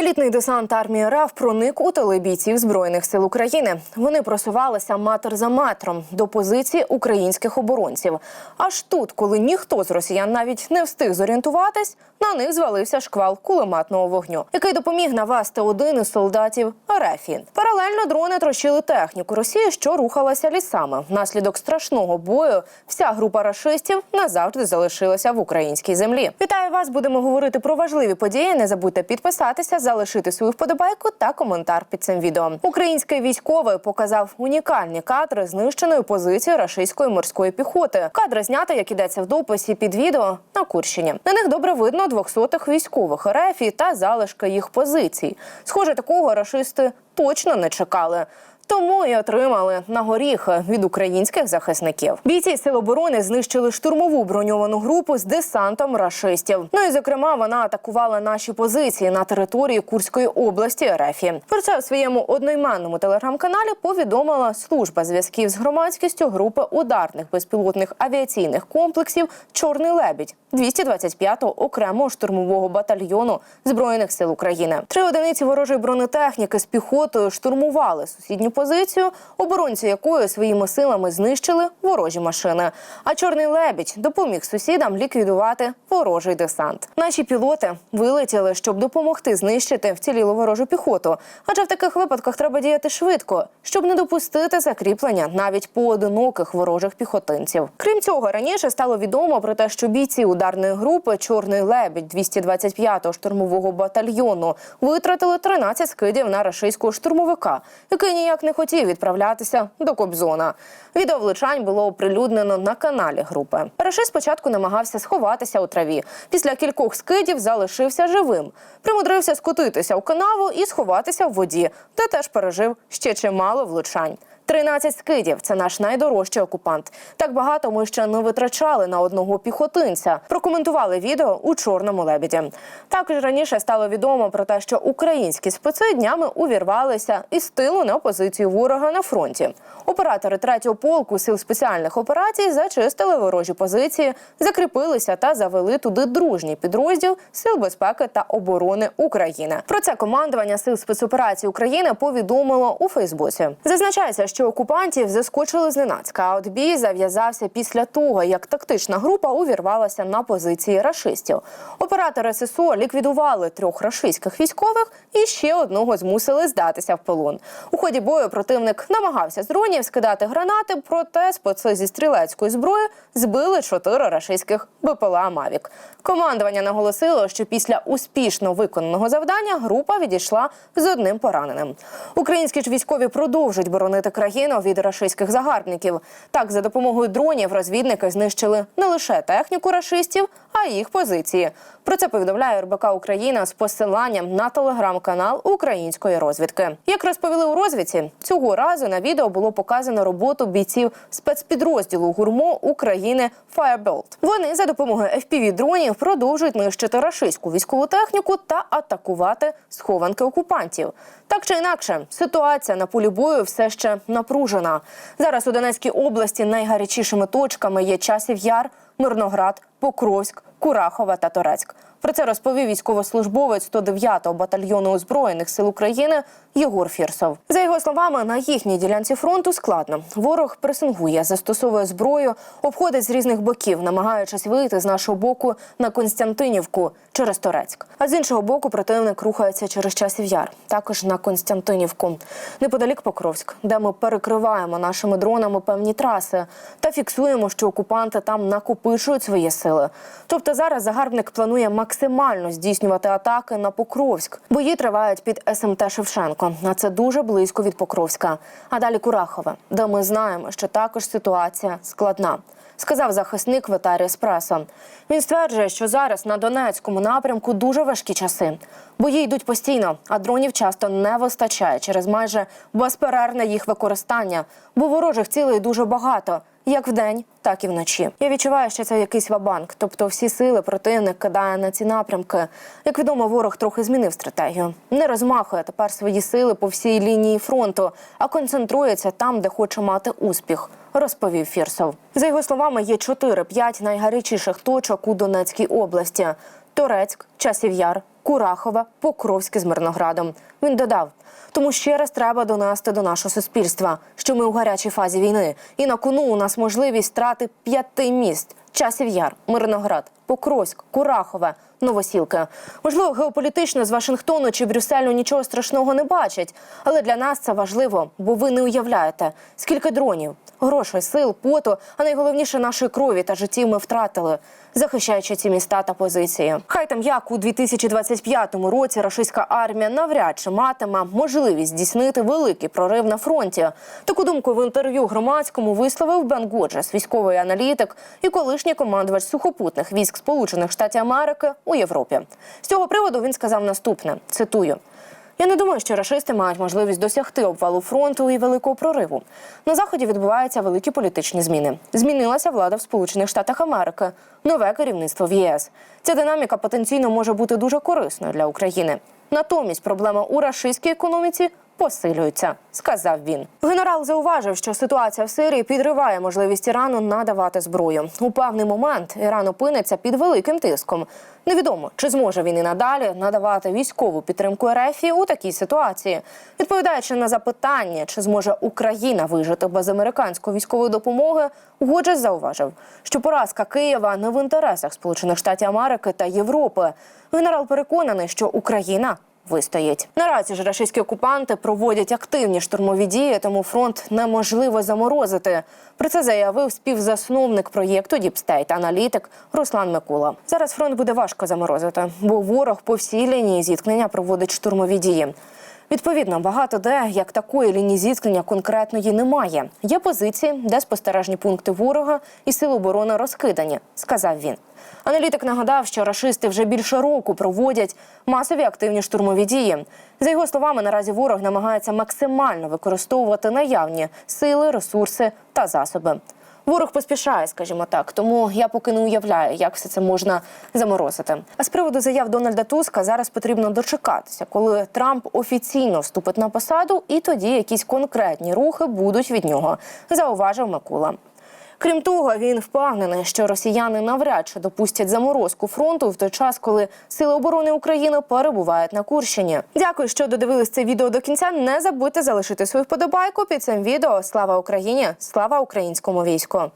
Елітний десант армії РАФ проник у тили бійців збройних сил України. Вони просувалися метр за метром до позиції українських оборонців. Аж тут, коли ніхто з росіян навіть не встиг зорієнтуватись, на них звалився шквал кулеметного вогню, який допоміг навести один із солдатів РЕФІ. Паралельно дрони трощили техніку Росії, що рухалася лісами. Внаслідок страшного бою вся група рашистів назавжди залишилася в українській землі. Вітаю вас! Будемо говорити про важливі події. Не забудьте підписатися, залишити свою вподобайку та коментар під цим відео. Український військовий показав унікальні кадри знищеної позиції рашистської морської піхоти. Кадри знято, як ідеться в дописі під відео на Курщині. На них добре видно двохсотих військових РФ та залишки їх позицій. Схоже, такого рашисти точно не чекали. Тому і отримали на горіх від українських захисників. Бійці сил оборони знищили штурмову броньовану групу з десантом рашистів. Ну і зокрема, вона атакувала наші позиції на території Курської області РФ. Про це у своєму одноіменному телеграм-каналі повідомила служба зв'язків з громадськістю групи ударних безпілотних авіаційних комплексів Чорний лебідь 225-го окремого штурмового батальйону збройних сил України. Три одиниці ворожої бронетехніки з піхотою штурмували сусідню позицію, оборонці якої своїми силами знищили ворожі машини. А чорний лебідь допоміг сусідам ліквідувати ворожий десант. Наші пілоти вилетіли, щоб допомогти знищити вцілілу ворожу піхоту. Адже в таких випадках треба діяти швидко, щоб не допустити закріплення навіть поодиноких ворожих піхотинців. Крім цього, раніше стало відомо про те, що бійці ударної групи Чорний лебідь 225-го штурмового батальйону витратили 13 скидів на рашистського штурмовика, який ніяк не хотів відправлятися до Кобзона. Відео влучань було оприлюднено на каналі групи. Рашист спочатку намагався сховатися у траві. Після кількох скидів залишився живим. Примудрився скотитися у канаву і сховатися в воді, де теж пережив ще чимало влучань. 13 скидів це наш найдорожчий окупант. Так багато ми ще не витрачали на одного піхотинця. Прокоментували відео у чорному лебіді. Також раніше стало відомо про те, що українські специ днями увірвалися із тилу на позицію ворога на фронті. Оператори третього полку сил спеціальних операцій зачистили ворожі позиції, закріпилися та завели туди дружній підрозділ Сил безпеки та оборони України. Про це командування сил спецоперацій України повідомило у Фейсбуці. Зазначається, що окупантів заскочили зненацька. А от бій зав'язався після того, як тактична група увірвалася на позиції рашистів. Оператори ССО ліквідували трьох рашистських військових і ще одного змусили здатися в полон. У ході бою противник намагався з дронів скидати гранати, проте специ зі стрілецької зброї збили чотири рашистських БПЛА Мавік. Командування наголосило, що після успішно виконаного завдання група відійшла з одним пораненим. Українські ж військові продовжують боронити країну від рашистських загарбників. Так, за допомогою дронів розвідники знищили не лише техніку рашистів, а й їх позиції. Про це повідомляє РБК Україна з посиланням на телеграм-канал української розвідки. Як розповіли у розвідці, цього разу на відео було показано роботу бійців спецпідрозділу гурмо України Firebolt. Вони за допомогою fpv дронів продовжують нищити рашистську військову техніку та атакувати схованки окупантів. Так чи інакше, ситуація на полі бою все ще напружена. Зараз у Донецькій області найгарячішими точками є часів яр, Мирноград, Покровськ, Курахова та Торецьк. Про це розповів військовослужбовець 109-го батальйону озброєних сил України Єгор Фірсов. За його словами, на їхній ділянці фронту складно. Ворог пресингує, застосовує зброю, обходить з різних боків, намагаючись вийти з нашого боку на Константинівку через Торецьк. А з іншого боку, противник рухається через часів яр, також на Константинівку, неподалік Покровськ, де ми перекриваємо нашими дронами певні траси та фіксуємо, що окупанти там накопичують свої сили. Тобто зараз загарбник планує максимально здійснювати атаки на Покровськ. Бої тривають під СМТ Шевченко, а це дуже близько від Покровська. А далі Курахове, де ми знаємо, що також ситуація складна. Сказав захисник Вітарій Еспресо. Він стверджує, що зараз на Донецькому напрямку дуже важкі часи. Бої йдуть постійно, а дронів часто не вистачає через майже безперервне їх використання, бо ворожих цілей дуже багато. Як вдень, так і вночі. Я відчуваю, що це якийсь вабанк, тобто всі сили противник кидає на ці напрямки. Як відомо, ворог трохи змінив стратегію. Не розмахує тепер свої сили по всій лінії фронту, а концентрується там, де хоче мати успіх. Розповів Фірсов. За його словами, є 4-5 найгарячіших точок у Донецькій області: Торецьк, Часів Яр, Курахове, Покровське з Мирноградом. Він додав. Тому ще раз треба донести до нашого суспільства, що ми у гарячій фазі війни, і на кону у нас можливість страти п'яти міст: часів яр, Мирноград, Покровськ, Курахове, Новосілки. Можливо, геополітично з Вашингтону чи Брюсселю нічого страшного не бачать, але для нас це важливо, бо ви не уявляєте, скільки дронів, грошей, сил, поту, а найголовніше нашої крові та життів ми втратили, захищаючи ці міста та позиції. Хай там як у 2025 році рашистська армія навряд чи матиме можливість здійснити великий прорив на фронті. Таку думку в інтерв'ю громадському висловив Бен Годжес, військовий аналітик і колишній командувач сухопутних військ Сполучених Штатів Америки у Європі. З цього приводу він сказав наступне: цитую. Я не думаю, що рашисти мають можливість досягти обвалу фронту і великого прориву. На заході відбуваються великі політичні зміни. Змінилася влада в Сполучених Штатах Америки, нове керівництво в ЄС. Ця динаміка потенційно може бути дуже корисною для України. Натомість проблема у рашистській економіці посилюється, сказав він. Генерал зауважив, що ситуація в Сирії підриває можливість Ірану надавати зброю. У певний момент Іран опиниться під великим тиском. Невідомо, чи зможе він і надалі надавати військову підтримку РФ у такій ситуації. Відповідаючи на запитання, чи зможе Україна вижити без американської військової допомоги, Годжес зауважив, що поразка Києва не в інтересах Сполучених Штатів Америки та Європи. Генерал переконаний, що Україна вистоїть. Наразі ж рашистські окупанти проводять активні штурмові дії, тому фронт неможливо заморозити. Про це заявив співзасновник проєкту Діпстейт аналітик Руслан Микула. Зараз фронт буде важко заморозити, бо ворог по всій лінії зіткнення проводить штурмові дії. Відповідно, багато де як такої лінії зіткнення конкретної немає. Є позиції, де спостережні пункти ворога і сили оборони розкидані, сказав він. Аналітик нагадав, що рашисти вже більше року проводять масові активні штурмові дії. За його словами, наразі ворог намагається максимально використовувати наявні сили, ресурси та засоби. Ворог поспішає, скажімо так, тому я поки не уявляю, як все це можна заморозити. А з приводу заяв Дональда Туска зараз потрібно дочекатися, коли Трамп офіційно вступить на посаду, і тоді якісь конкретні рухи будуть від нього, зауважив Микула. Крім того, він впевнений, що росіяни навряд чи допустять заморозку фронту в той час, коли сили оборони України перебувають на Курщині. Дякую, що додивились це відео до кінця. Не забудьте залишити свою вподобайку під цим відео. Слава Україні! Слава українському війську!